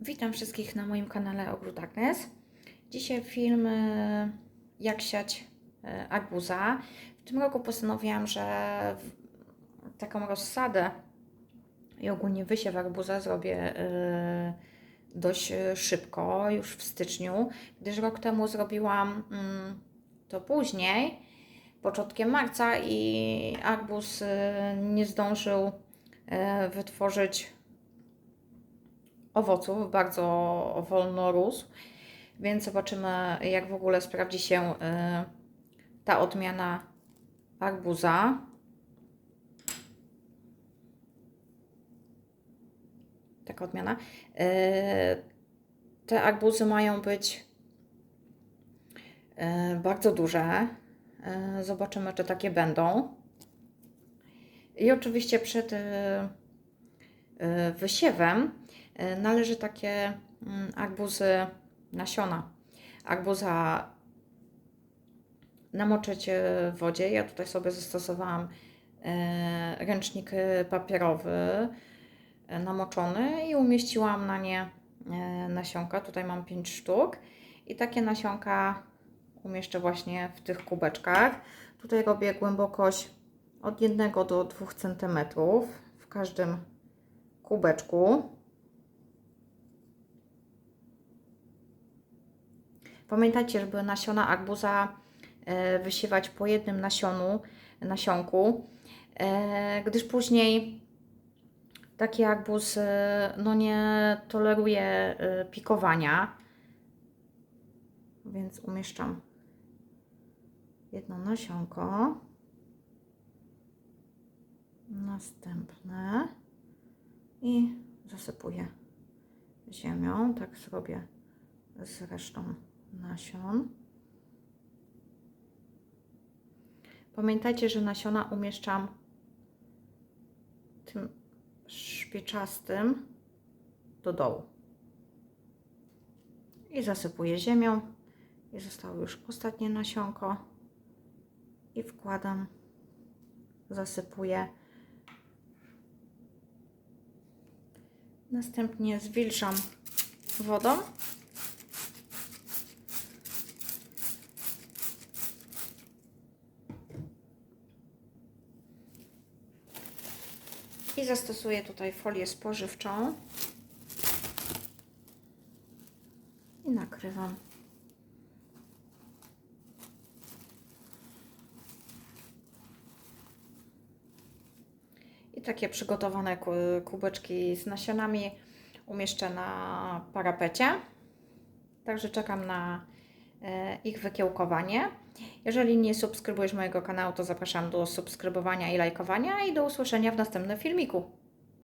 Witam wszystkich na moim kanale Ogród Agnes. Dzisiaj film e, jak siać e, arbuza. W tym roku postanowiłam, że taką rozsadę i ogólnie wysiew arbuza zrobię e, dość szybko, już w styczniu, gdyż rok temu zrobiłam mm, to później, początkiem marca i arbuz nie zdążył wytworzyć owoców, bardzo wolno rósł, więc zobaczymy, jak w ogóle sprawdzi się y, ta odmiana arbuza. Taka odmiana. Y, Te arbuzy mają być y, bardzo duże. Zobaczymy, czy takie będą. I oczywiście przed wysiewem należy takie mm, arbuzy nasiona. Arbuza namoczyć w wodzie. Ja tutaj sobie zastosowałam y, ręcznik y, papierowy namoczony i umieściłam na nie nasionka. Tutaj mam 5 sztuk i takie nasionka umieszczę właśnie w tych kubeczkach. Tutaj robię głębokość od 1 do 2 cm w każdym kubeczku. Pamiętajcie, żeby nasiona arbuza e, wysiewać po jednym nasionu, nasionku, e, gdyż później taki arbuz e, no nie toleruje pikowania. Więc umieszczam jedno nasionko. Następne i zasypuję ziemią. Tak zrobię z resztą nasion. Pamiętajcie, że nasiona umieszczam tym szpiczastym do dołu. I zasypuję ziemią. I zostało już ostatnie nasionko. I wkładam, zasypuję. Następnie zwilżam wodą. I zastosuję tutaj folię spożywczą. I nakrywam. I takie przygotowane ku- kubeczki z nasionami umieszczę na parapecie. Także czekam na ich wykiełkowanie. Jeżeli nie subskrybujesz mojego kanału, to zapraszam do subskrybowania i lajkowania i do usłyszenia w następnym filmiku.